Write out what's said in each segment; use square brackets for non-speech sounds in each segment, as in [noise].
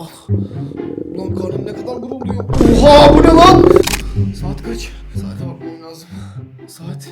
Ah. Lan karnım ne kadar gururluyum. Oha bu ne lan? Saat kaç? Saate bakmam lazım. Saat.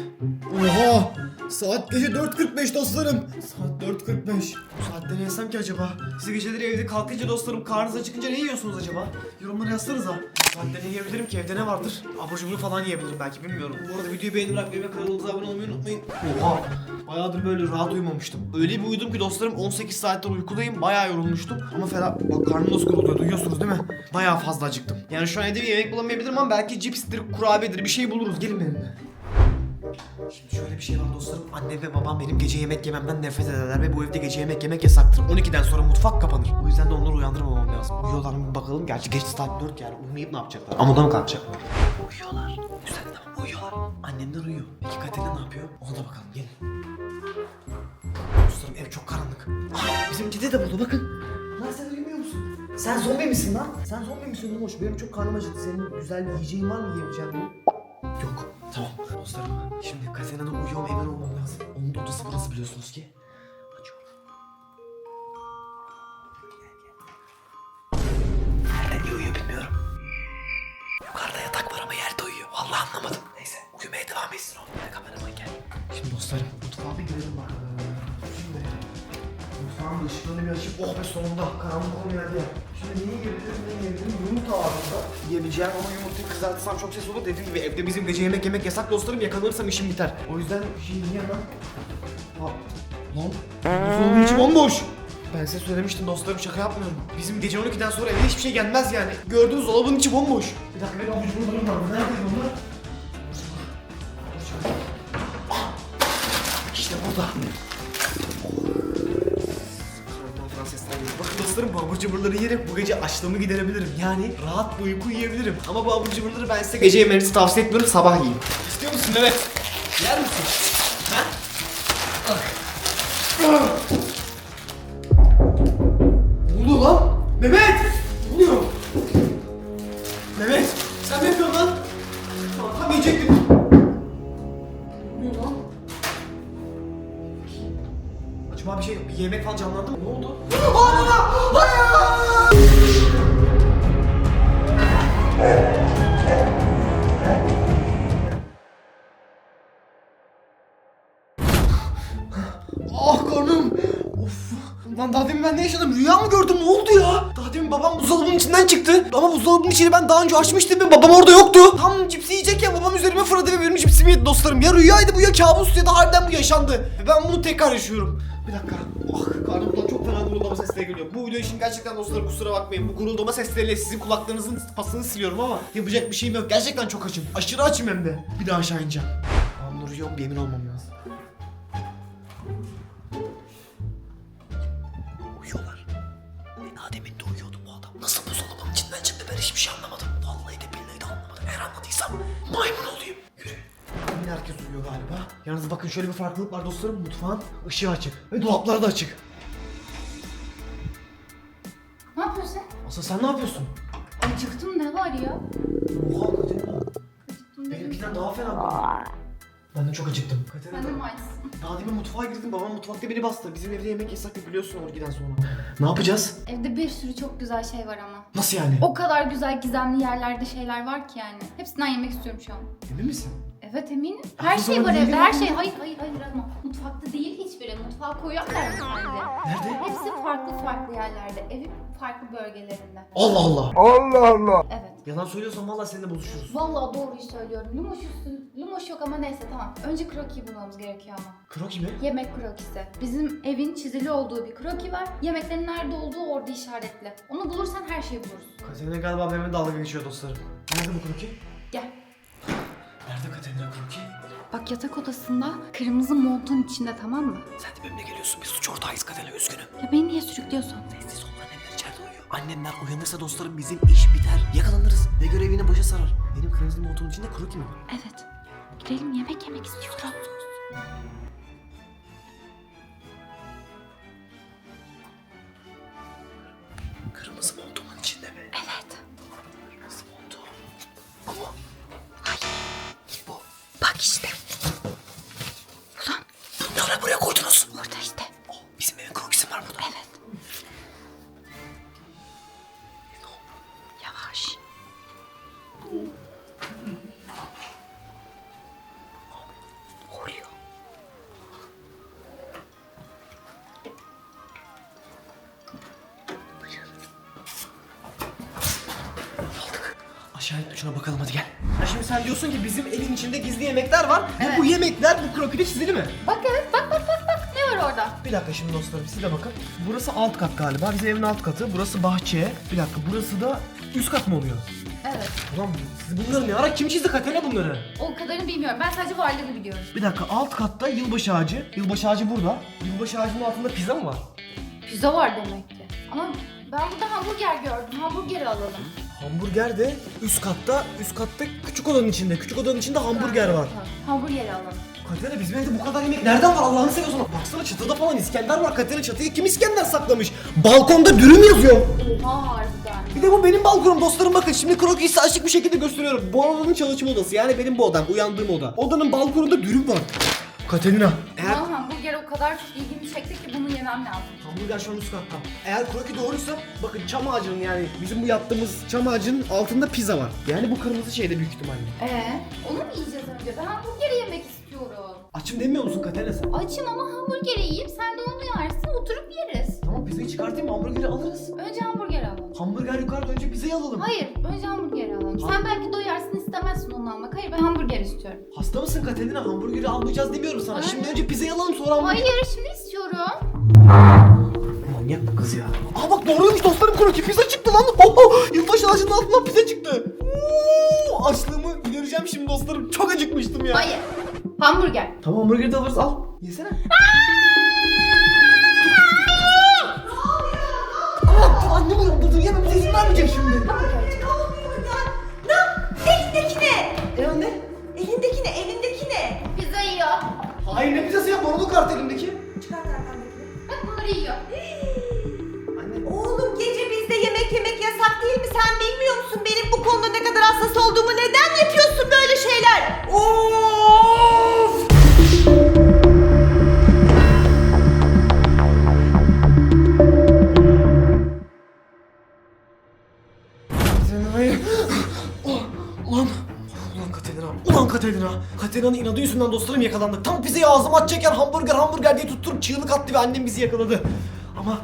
Oha! Saat gece 4.45 dostlarım. Saat 4.45. Bu saatte ne yesem ki acaba? Siz geceleri evde kalkınca dostlarım karnınız acıkınca ne yiyorsunuz acaba? Yorumlara yazsanıza. Saatte ne yiyebilirim ki? Evde ne vardır? Abur cubur falan yiyebilirim belki bilmiyorum. Bu arada videoyu beğenip bırakmayı ve kanalımıza abone olmayı unutmayın. Oha! Bayağıdır böyle rahat uyumamıştım. Öyle bir uyudum ki dostlarım 18 saattir uykudayım. Bayağı yorulmuştum. Ama fena... Bak karnım nasıl gurulduyor duyuyorsunuz değil mi? Bayağı fazla acıktım. Yani şu an evde bir yemek bulamayabilirim ama belki cipstir, kurabiyedir bir şey buluruz. Gelin benimle. Şimdi şöyle bir şey var dostlarım. Annem ve babam benim gece yemek yememden nefret ederler ve bu evde gece yemek yemek yasaktır. 12'den sonra mutfak kapanır. O yüzden de onları uyandırmamam lazım. Uyuyorlar mı bakalım. Gerçi geç saat 4 yani. Uyumayıp ne yapacaklar? Amuda mı kalkacaklar? Uyuyorlar. Güzel tamam uyuyorlar. Annemler uyuyor. Peki Katerina ne yapıyor? Ona da bakalım gelin. Dostlarım ev çok karanlık. Aa, bizim dede de burada bakın. Lan sen uyumuyor musun? Sen zombi misin lan? Sen zombi misin Numoş? Benim çok karnım acıktı. Senin güzel bir yiyeceğin var mı yiyebileceğin benim? Yok. Tamam. Dostlarım şimdi Katerina'da uyuyor mu emin olmam lazım. Onun da odası burası biliyorsunuz ki. Açıyorum. Nerede uyuyor bilmiyorum. Yukarıda yatak var ama yerde uyuyor. Vallahi anlamadım. Neyse uyumaya devam etsin o. Kameraman gel. Şimdi dostlarım mutfağa bir girelim bakalım. Mutfağın ışıklarını bir açıp oh be sonunda karanlık olmayan yer. Şimdi neyi yiyebilirim ne yiyebilirim yumurta burada. Yiyebileceğim ama yumurtayı kızartırsam çok ses olur. Dediğim gibi evde bizim gece yemek yemek yasak dostlarım yakalanırsam işim biter. O yüzden bir şey yiyemem. Ha, lan buzdolabının içi bomboş. Ben size söylemiştim dostlarım şaka yapmıyorum. Bizim gece 12'den sonra eve hiçbir şey gelmez yani. Gördüğünüz dolabın içi bomboş. Bir dakika benim avuç burlarım var. Nerede onlar? İşte burada. Sesler geliyor. Dostlarım bu abur yiyerek bu gece açlığımı giderebilirim. Yani rahat bir uyku uyuyabilirim. Ama bu abur cuburları ben size gece yemenizi tavsiye etmiyorum sabah yiyin. İstiyor musun Mehmet? Yer misin? Lan daha demin ben ne yaşadım? Rüya mı gördüm? Ne oldu ya? Daha demin babam buzdolabının içinden çıktı. Ama buzdolabının içini ben daha önce açmıştım ve babam orada yoktu. Tam cipsi yiyecekken babam üzerime fırladı ve benim cipsimi yedi dostlarım. Ya rüyaydı bu ya kabus ya da harbiden bu yaşandı. Ve ben bunu tekrar yaşıyorum. Bir dakika. Ah karnımdan çok fena guruldama sesleri geliyor. Bu video için gerçekten dostlarım kusura bakmayın. Bu guruldama sesleriyle sizin kulaklarınızın pasını siliyorum ama yapacak bir şeyim yok. Gerçekten çok açım. Aşırı açım hem de. Bir daha aşağı ineceğim. Babamla rüya mı bir emin olmam lazım. Yalnız bakın şöyle bir farklılık var dostlarım. Mutfağın ışığı açık. Ve dolaplar da açık. Ne yapıyorsun? Asıl sen ne yapıyorsun? Acıktım ne var ya? Oha Katerina. Acıktım dedim. Benimkinden daha fena. Ben de çok acıktım. Ben de Katerina. maalesef. Daha demin mutfağa girdim. Babam mutfakta beni bastı. Bizim evde yemek yasak ya biliyorsun 12'den sonra. Ne yapacağız? Evde bir sürü çok güzel şey var ama. Nasıl yani? O kadar güzel gizemli yerlerde şeyler var ki yani. Hepsinden yemek istiyorum şu an. Emin misin? Evet eminim. Her şey zaman var evde. Her şey. Hayır hayır hayır ama. Mutfakta değil hiçbiri. Mutfağa koyuyorlar mı sence? Nerede? Hepsi farklı farklı yerlerde. Evin farklı bölgelerinde. Allah Allah. Evet. Yalan söylüyorsan vallahi seninle buluşuruz. Vallahi doğruyu söylüyorum. Lumoş üstü. Lumoş yok ama neyse tamam. Önce kroki bulmamız gerekiyor ama. Kroki mi? Yemek krokisi. Bizim evin çizili olduğu bir kroki var. Yemeklerin nerede olduğu orada işaretli. Onu bulursan her şeyi buluruz. Katerina galiba benimle dalga geçiyor dostlarım. Nerede bu kroki? Gel. Nerede Katerina? Bak yatak odasında kırmızı montun içinde tamam mı? Sen de benimle geliyorsun. Biz suç ortağıyız Katerina üzgünüm. Ya beni niye sürüklüyorsun? Sessiz ol annemler içeride uyuyor. Annemler uyanırsa dostlarım bizim iş biter. Yakalanırız ve görevini başa sarar. Benim kırmızı montumun içinde kroki mi var? Evet. Gidelim yemek yemek istiyorum. Kırmızı montumun tuşuna bakalım hadi gel. Ha şimdi sen diyorsun ki bizim evin içinde gizli yemekler var. Evet. Ve bu yemekler bu krokide çizili mi? Bak evet bak bak bak bak ne var orada? Bir dakika şimdi dostlarım siz de bakın. Burası alt kat galiba. Bizim evin alt katı. Burası bahçe. Bir dakika burası da üst kat mı oluyor? Evet. Ulan bu- siz bunları ne ara kim çizdi Katerina bunları? O kadarını bilmiyorum. Ben sadece varlığını biliyorum. Bir dakika alt katta yılbaşı ağacı. Yılbaşı ağacı burada. Yılbaşı ağacının altında pizza mı var? Pizza var demek ki. Ama ben burada hamburger gördüm. Hamburgeri alalım. Hamburger de üst katta. Üst katta küçük odanın içinde. Küçük odanın içinde hamburger var. Hamburgeri alalım. Katerina bizim evde bu kadar yemek nereden var Allah'ını seviyorsun. Baksana çatıda falan İskender var. Katerina çatıya kim İskender saklamış? Balkonda dürüm yazıyor. Oha harbiden. Bir de bu benim balkonum dostlarım bakın şimdi krokisi açık bir şekilde gösteriyorum. Bu odanın çalışma odası yani benim bu odam uyandığım oda. Odanın balkonunda dürüm var. Katerina. Eğer Ama hamburger o kadar çok ilgimi çekti ki bunu yemem lazım. hamburger şu an üst katta. Eğer kroki doğruysa bakın çam ağacının yani bizim bu yaptığımız çam ağacının altında pizza var. Yani bu kırmızı şeyde büyük ihtimalle. Ee, onu mu yiyeceğiz önce? Ben hamburgeri yemek istiyorum. Açım demiyor musun Katerina sen? Açım ama hamburgeri yiyeyim. Sen de onu yersin oturup yeriz. Tamam pizzayı çıkartayım hamburgeri alırız. Önce hamburger alalım. Hamburger yukarıda önce pizzayı alalım. Hayır, önce hamburgeri alalım. Sen belki doyarsın istemezsin onu almak. Hayır, ben hamburger istiyorum. Hasta mısın Katerina? Hamburgeri almayacağız demiyorum sana. Hayır. Şimdi önce pizzayı alalım sonra hamburger. Hayır, şimdi istiyorum. Manyak bu kız ya. Aa bak doğruymuş dostlarım kroki pizza çıktı lan. Oho, yılbaşı ağacının altından pizza çıktı. Oo, açlığımı gidereceğim şimdi dostlarım. Çok acıkmıştım ya. Hayır. Hamburger. Tamam hamburgeri de alırız al. Yesene. Aa, annem uyandırdın yememize izin vermeyecek şimdi. Elindeki ne? E anne? Elindeki ne? Elindeki ne? Pizza yiyor. Hayır ne pizzası ya marulu kart elimdeki. Çıkart arkandakini. Bak bunları yiyor. Anne. Oğlum gece bizde yemek yemek yasak değil mi? Sen bilmiyor musun benim bu konuda ne kadar hassas olduğumu? Neden yapıyorsun böyle şeyler? Of! Katerina. Katerina'nın inadı yüzünden dostlarım yakalandık. Tam pizzayı ağzıma atacakken hamburger hamburger diye tutturup çığlık attı ve annem bizi yakaladı. Ama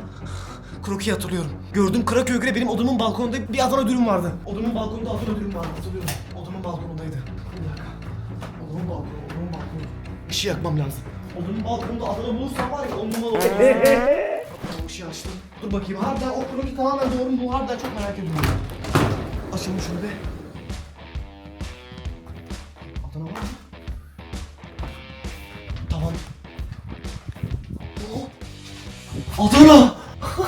Kroki'yi hatırlıyorum. Gördüm Kraköy'e göre benim odamın balkonunda bir Adana dürüm vardı. Odamın balkonunda Adana dürüm vardı hatırlıyorum. Odamın balkonundaydı. Bir dakika. Odamın balkonu, odamın balkonu. Işığı yakmam lazım. Odamın balkonunda Adana bulursam var ya on numara olur. [laughs] Işığı açtım. Dur bakayım harbiden o kroki tamamen doğru mu? Harbiden çok merak ediyorum. Açalım şunu be. Adana var mı? Tamam. Oh. Adana!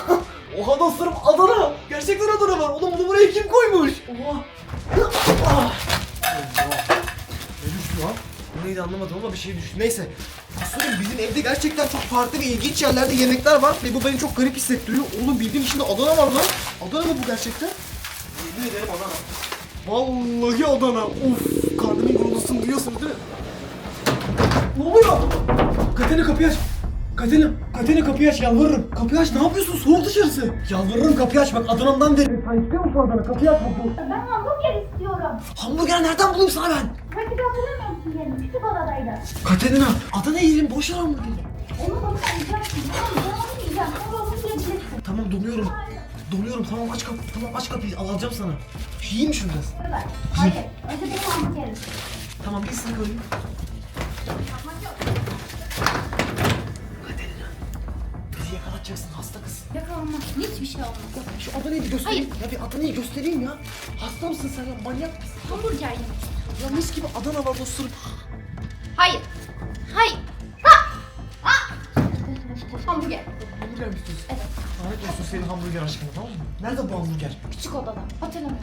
[laughs] Oha dostlarım Adana! Gerçekten Adana var. Oğlum bunu buraya kim koymuş? Oha! Ne düştü lan? Bu neydi anlamadım ama bir şey düştü. Neyse. Dostlarım bizim evde gerçekten çok farklı ve ilginç yerlerde yemekler var ve bu beni çok garip hissettiriyor. Oğlum bildiğin içinde Adana var lan. Adana mı bu gerçekten? Yemin ederim Adana. Vallahi Adana. Of! Duyuyorsunuz değil mi? Ne oluyor? Katerina kapıyı aç. Katerina, Katerina kapıyı aç yalvarırım. Kapıyı aç ne yapıyorsun? Soğuk dışarısı. Yalvarırım kapıyı aç bak Adana'mdan veririm. Sen çıkıyor musun Adana? Kapıyı aç bak. Ben hamburger istiyorum. Hamburger nereden bulayım sana ben? Pratik hatırlamıyor musun yerini? Küçük odadaydı. Katerina, Adana yiyelim boş ver hamburgeri. Onu bana yiyeceksin. Tamam, ben onu yiyeceğim. Sonra onu yiyeceksin. Tamam donuyorum. Donuyorum tamam aç kapıyı. Tamam aç kapıyı al- alacağım sana. Yiyeyim şunu biraz. Ver. Hayır. Önce benim hamburgerim. Tamam bir ısırık alayım. Katerina. Bizi yakalatacaksın hasta kız. Yakalanmaz. Hiçbir şey olmaz. Şu Adana'yı bir göstereyim. Ya bir Adana'yı göstereyim ya. Hasta mısın sen ya manyak mısın? Hamburger yemek. Ya mis gibi Adana var dostlarım. Hayır. Hayır. Ha! Ha! Hamburger. Hamburger mi istiyorsun? Evet. Lanet olsun senin hamburger aşkına tamam mı? Nerede bu hamburger? Küçük odada. Hatırlamıyor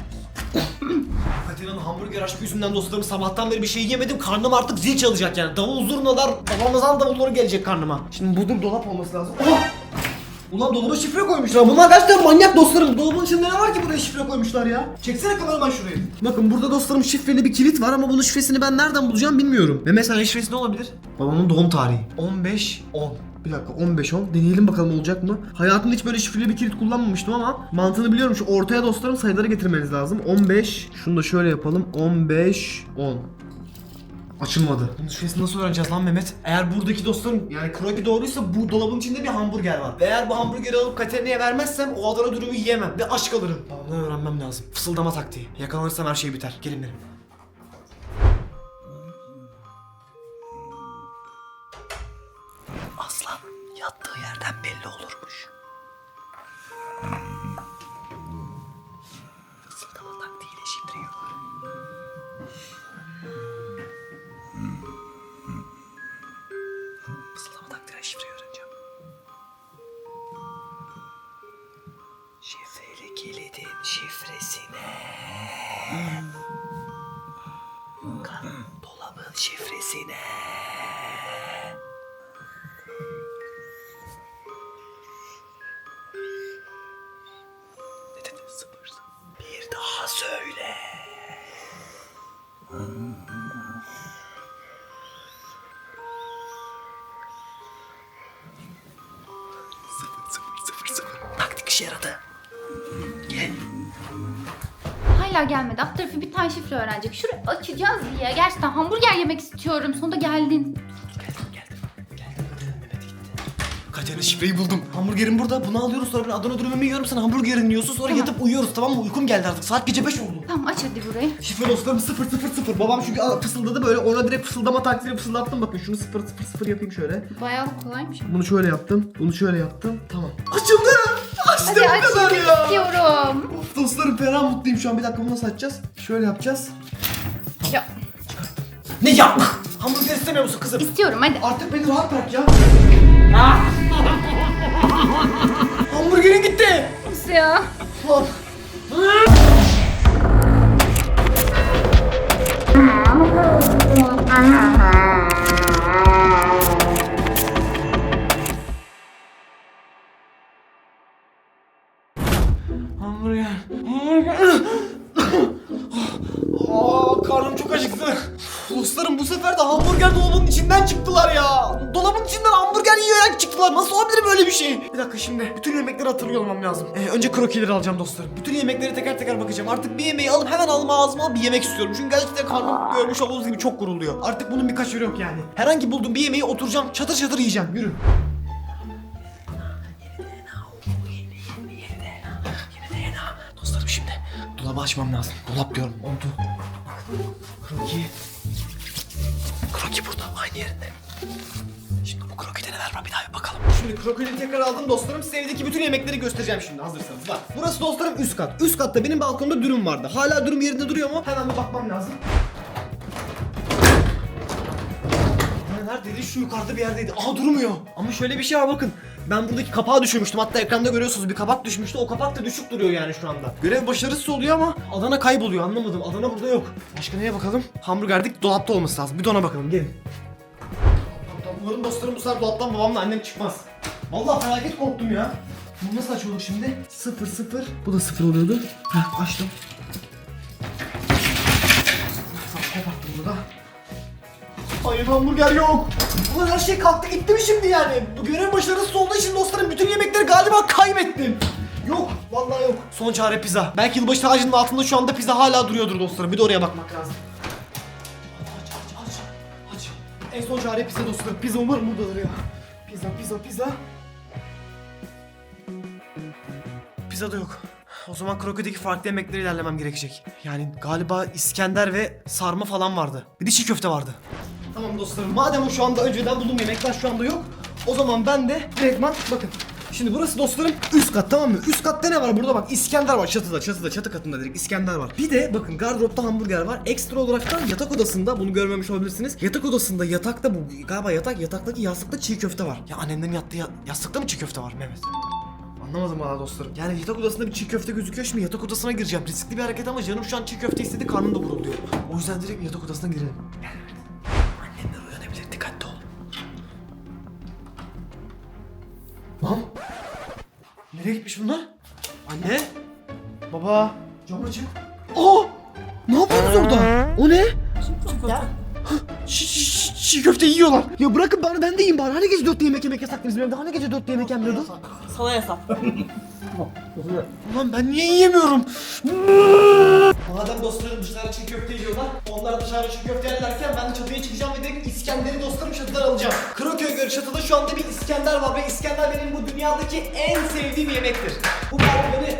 musun? Katerina'nın hamburger aşkı yüzünden dostlarım sabahtan beri bir şey yemedim. Karnım artık zil çalacak yani. Davul zurnalar, babamızdan davulları gelecek karnıma. Şimdi burada dolap olması lazım. Oh! Ulan dolaba şifre koymuşlar. Bunlar gerçekten manyak dostlarım. Dolabın içinde ne var ki buraya şifre koymuşlar ya? Çeksene kameraman şurayı. Bakın burada dostlarım şifreli bir kilit var ama bunun şifresini ben nereden bulacağım bilmiyorum. Ve mesela şifresi ne olabilir? Babamın doğum tarihi. 15 10. Bir dakika 15 10. Deneyelim bakalım olacak mı? Hayatımda hiç böyle şifreli bir kilit kullanmamıştım ama mantığını biliyorum. Şu ortaya dostlarım sayıları getirmeniz lazım. 15. Şunu da şöyle yapalım. 15 10. Açılmadı. Bunun şifresini nasıl öğreneceğiz lan Mehmet? Eğer buradaki dostlarım yani kroki doğruysa bu dolabın içinde bir hamburger var. Ve eğer bu hamburgeri alıp Katerina'ya vermezsem o Adana dürümü yiyemem ve aç kalırım. Bunu öğrenmem lazım. Fısıldama taktiği. Yakalanırsam her şey biter. Gelin benim. Yattığı yerden belli olurmuş. İşe yaradı. Gel. Hala gelmedi. Alt tarafı bir tane şifre öğrenecek. Şurayı açacağız diye. Gerçekten hamburger yemek istiyorum. Sonunda geldin. Geldim geldim. Geldim. Mehmet gitti. Katerina şifreyi buldum. Hamburgerim burada. Bunu alıyoruz sonra ben Adana dürümümü yiyorum. Sen hamburgerini yiyorsun. Sonra Tamam. yatıp uyuyoruz tamam mı? Uykum geldi artık. Saat gece 5 oldu. Tamam aç hadi burayı. Şifre dostlarım 000. Babam çünkü aa, fısıldadı böyle. Ona direkt fısıldama taktiğiyle fısıldattım. Bakın şunu 000 yapayım şöyle. Bayağı kolaymış. Bunu şöyle yaptım. Bunu şöyle yaptım. Tamam. Açıldı. Açtı Hadi bu kadar ya. istiyorum. Of dostlarım fena mutluyum şu an. Bir dakika bunu nasıl açacağız? Şöyle yapacağız. Ya, Ne ya? Hamburger istemiyor musun kızım? istiyorum hadi. Artık beni rahat bırak ya. [laughs] Hamburgerin gitti. Nasıl ya? Lan. Çıktılar. Nasıl olabilir böyle bir şey? Bir dakika şimdi. Bütün yemekleri hatırlıyor olmam lazım. Ee, önce krokileri alacağım dostlarım. Bütün yemekleri teker teker bakacağım. Artık bir yemeği alıp hemen alıp ağzıma bir yemek istiyorum. Çünkü gerçekten karnım görmüş olduğunuz gibi çok gurulduyor. Artık bunun bir kaçırı yok yani. Herhangi bulduğum bir yemeği oturacağım. Çatır çatır yiyeceğim. Yürü. Dostlarım şimdi dolabı açmam lazım. Dolap diyorum. Oldu. Kroki. Kroki burada aynı yerinde. Var bir daha bir bakalım. Şimdi krokili tekrar aldım dostlarım. Size evdeki bütün yemekleri göstereceğim şimdi hazırsanız. Bak. Burası dostlarım üst kat. Üst katta benim balkonda dürüm vardı. Hala dürüm yerinde duruyor mu? Hemen bir bakmam lazım. Neredeydi? Şu yukarıda bir yerdeydi. Aha durmuyor. Ama şöyle bir şey var bakın. Ben buradaki kapağı düşürmüştüm. Hatta ekranda görüyorsunuz bir kapak düşmüştü. O kapak da düşük duruyor yani şu anda. Görev başarısız oluyor ama Adana kayboluyor. Anlamadım. Adana burada yok. Başka neye bakalım? Hamburgerdik dolapta olması lazım. Bir de ona bakalım. Gelin. Umarım dostlarım bu sefer dolaptan babamla annem çıkmaz. Vallahi felaket korktum ya. Bu nasıl açıyorduk şimdi? Sıfır sıfır. Bu da sıfır oluyordu. Heh açtım. Kapattım burada. Hayır hamburger yok. Ulan her şey kalktı gitti mi şimdi yani? Bu görev başarısız olduğu için dostlarım bütün yemekleri galiba kaybettim. Yok vallahi yok. Son çare pizza. Belki yılbaşı tacının altında şu anda pizza hala duruyordur dostlarım. Bir de oraya bakmak lazım. En son çare pizza dostlarım. Pizza umarım buradadır ya. Pizza pizza pizza. Pizza da yok. O zaman krokodaki farklı yemeklere ilerlemem gerekecek. Yani galiba İskender ve sarma falan vardı. Bir de çiğ köfte vardı. Tamam dostlarım madem o şu anda önceden bulduğum yemekler şu anda yok. O zaman ben de direktman bakın. Şimdi burası dostlarım üst kat tamam mı? Üst katta ne var burada bak İskender var çatıda çatıda çatı katında direkt İskender var. Bir de bakın gardıropta hamburger var. Ekstra olarak da yatak odasında bunu görmemiş olabilirsiniz. Yatak odasında yatakta bu galiba yatak yataktaki yastıkta çiğ köfte var. Ya annemlerin yattığı ya- yastıkta mı çiğ köfte var Mehmet? Anlamadım valla dostlarım. Yani yatak odasında bir çiğ köfte gözüküyor şimdi yatak odasına gireceğim. Riskli bir hareket ama canım şu an çiğ köfte istedi karnım da gurulduyor. O yüzden direkt yatak odasına girelim. Nereye gitmiş bunlar? Anne? Baba? Cam açık. Aa! Ne yapıyorsunuz orada? O ne? Çiğ, çiğ, çiğ köfte yiyorlar. Ya bırakın bana ben de yiyeyim bari. Hani gece dörtte yemek yemek yasak bizim evde? Hani gece dörtte yemek yenmiyordu? Sana yasak. [laughs] Ulan ben niye yiyemiyorum? Madem dostlarım dışarı çiğ köfte yiyorlar, onlar dışarı çiğ köfte yerlerken ben de çatıya çıkacağım ve direkt İskender'i dostlarım çatıdan alacağım. Kroköy göre çatıda şu anda bir İskender var ve İskender benim bu dünyadaki en sevdiğim yemektir. Bu merdiveni...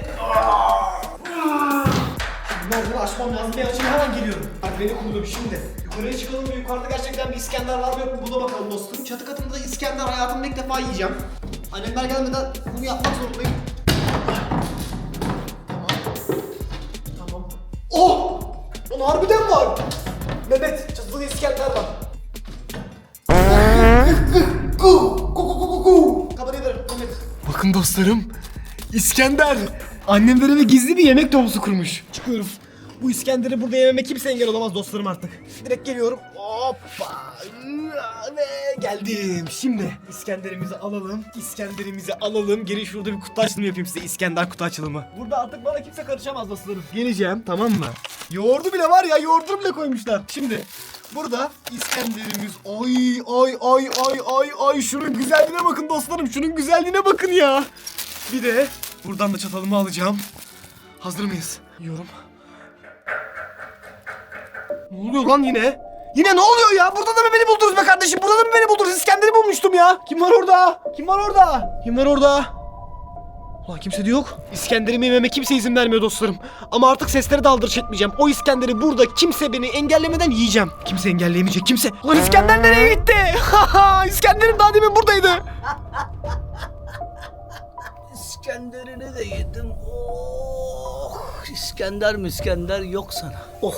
Merdiveni açmam lazım. Ben açayım hemen geliyorum. Merdiveni kurdum şimdi. Yukarıya çıkalım ve yukarıda gerçekten bir İskender var mı yok mu buna bakalım dostum. Çatı katında İskender hayatımda ilk defa yiyeceğim. Annemler gelmeden bunu yapmak zorundayım. Tamam. Oh! Lan harbiden var. Mehmet, çatıda İskender var. Gu, gu, gu, gu, gu, gu. Kamerayı verin Mehmet. Bakın dostlarım. İskender. Annemler eve gizli bir yemek tohusu kurmuş. Çıkıyorum. Bu İskender'i burada yememe kimse engel olamaz dostlarım artık. Direkt geliyorum. Hoppa. Ve geldim. Şimdi İskender'imizi alalım. İskender'imizi alalım. Gelin şurada bir kutu açılımı yapayım size. İskender kutu açılımı. Burada artık bana kimse karışamaz dostlarım. Geleceğim tamam mı? Yoğurdu bile var ya yoğurdunu bile koymuşlar. Şimdi burada İskender'imiz. Ay ay ay ay ay ay şunun güzelliğine bakın dostlarım. Şunun güzelliğine bakın ya. Bir de buradan da çatalımı alacağım. Hazır mıyız? Yiyorum. Ne oluyor lan yine? Yine ne oluyor ya? Burada da mı beni buldunuz be kardeşim? Burada da mı beni buldunuz? İskender'i bulmuştum ya. Kim var orada? Kim var orada? Kim var orada? Ulan kimse de yok. İskender'imi yememe kimse izin vermiyor dostlarım. Ama artık sesleri de aldırış etmeyeceğim. O İskender'i burada kimse beni engellemeden yiyeceğim. Kimse engelleyemeyecek kimse. Ulan İskender nereye gitti? [laughs] İskender'im daha demin buradaydı. İskender'ini de yedim. Oh, İskender mi İskender yok sana. Oh.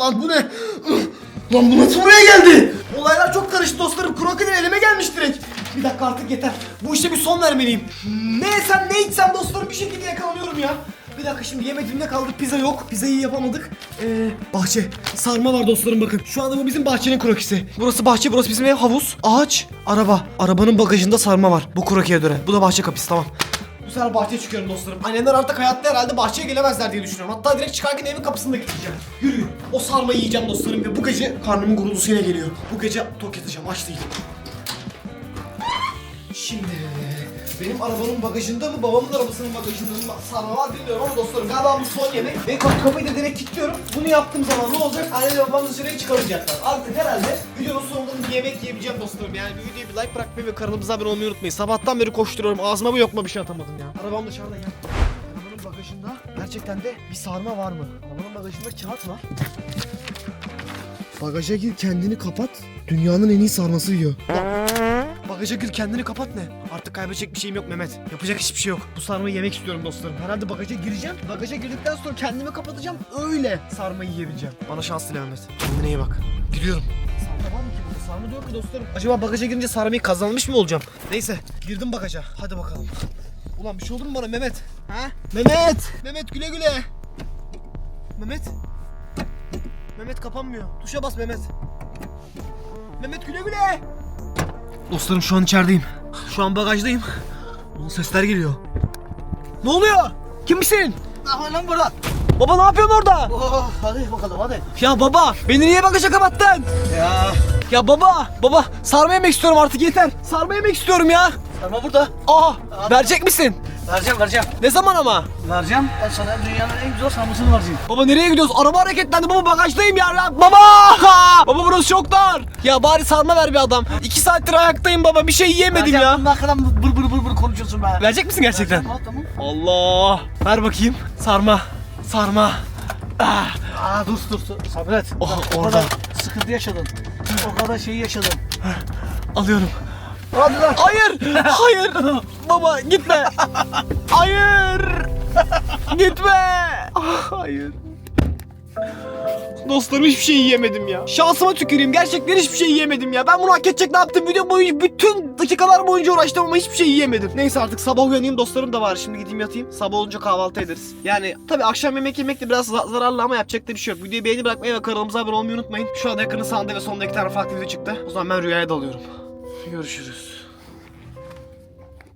Lan bu ne? Lan bu nasıl buraya geldi? Olaylar çok karıştı dostlarım. Krokodil elime gelmiş direkt. Bir dakika artık yeter. Bu işe bir son vermeliyim. Ne yesem ne içsem dostlarım bir şekilde yakalanıyorum ya. Bir dakika şimdi yemediğimde kaldı pizza yok. Pizzayı yapamadık. Ee, bahçe. Sarma var dostlarım bakın. Şu anda bu bizim bahçenin krokisi. Burası bahçe, burası bizim ev, havuz, ağaç, araba. Arabanın bagajında sarma var. Bu krokiye göre. Bu da bahçe kapısı tamam. Bu sefer bahçeye çıkıyorum dostlarım. Annemler artık hayatta herhalde bahçeye gelemezler diye düşünüyorum. Hatta direkt çıkarken evin kapısında gideceğim. Yürüyün. O sarmayı yiyeceğim dostlarım ve bu gece karnımın gurultusu yine geliyor. Bu gece tok yatacağım aç değilim. Şimdi benim arabanın bagajında mı babamın arabasının bagajında mı sarma var bilmiyorum ama dostlarım galiba bu son yemek. Ve kapı kapıyı da direkt kilitliyorum. Bunu yaptığım zaman ne olacak? Anne ve babam dışarıya çıkaracaklar. Artık herhalde videonun sonunda bir yemek yiyebileceğim dostlarım. Yani bir videoya bir like bırakmayı ve kanalımıza abone olmayı unutmayın. Sabahtan beri koşturuyorum. Ağzıma bir yokma bir şey atamadım ya. Arabam dışarıda ya. Arabanın bagajında gerçekten de bir sarma var mı? Arabanın bagajında kağıt var. Bagaja gir kendini kapat. Dünyanın en iyi sarması yiyor. Bagaja gir kendini kapat ne? Artık kaybedecek bir şeyim yok Mehmet. Yapacak hiçbir şey yok. Bu sarmayı yemek istiyorum dostlarım. Herhalde bagaja gireceğim. Bagaja girdikten sonra kendimi kapatacağım. Öyle sarmayı yiyebileceğim. Bana şans dile Mehmet. Kendine iyi bak. Gidiyorum. Sarma var mı ki burada? Sarma da yok mu dostlarım? Acaba bagaja girince sarmayı kazanmış mı olacağım? Neyse girdim bagaja. Hadi bakalım. Ulan bir şey olur mu bana Mehmet? Ha? Mehmet! Mehmet güle güle. Mehmet. Mehmet kapanmıyor. Tuşa bas Mehmet. Mehmet güle güle. Dostlarım şu an içerideyim. Şu an bagajdayım. Ulan sesler geliyor. Ne oluyor? Kimsin? Ah lan burada. Baba ne yapıyorsun orada? Oh, hadi bakalım hadi. Ya baba beni niye bagaja kapattın? Ya. Ya baba baba sarma yemek istiyorum artık yeter. Sarma yemek istiyorum ya. Sarma burada. Aa verecek misin? Vereceğim vereceğim. Ne zaman ama? Vereceğim. Ben sana dünyanın en güzel sarmasını vereceğim. Baba nereye gidiyoruz? Araba hareketlendi baba bagajdayım ya. Baba! [laughs] Baba burası çok dar. Ya bari sarma ver bir adam. İki saattir ayaktayım baba bir şey yiyemedim Vereceğim. ya. Bunun hakkında bır bır bır bır konuşuyorsun be. Verecek misin gerçekten? Vereceğim, Tamam. Allah. Ver bakayım. Sarma. Sarma. Ah. Aa dur dur dur. Sabret. Oh, o orada. kadar sıkıntı yaşadın. O kadar şeyi yaşadın. Alıyorum. Hadi lan. Hayır. [laughs] Hayır. Baba gitme. Hayır. Gitme. Ah, Hayır. Dostlarım hiçbir şey yiyemedim ya. Şansıma tüküreyim. Gerçekten hiçbir şey yiyemedim ya. Ben bunu hak edecek ne yaptım? Video boyunca bütün dakikalar boyunca uğraştım ama hiçbir şey yiyemedim. Neyse artık sabah uyanayım dostlarım da var. Şimdi gideyim yatayım. Sabah olunca kahvaltı ederiz. Yani tabi akşam yemek yemek de biraz za- zararlı ama yapacak da bir şey yok. Videoyu beğeni bırakmayı ve kanalımıza abone olmayı unutmayın. Şu anda ekranın sağında ve sonunda iki tane farklı video çıktı. O zaman ben rüyaya dalıyorum. Görüşürüz.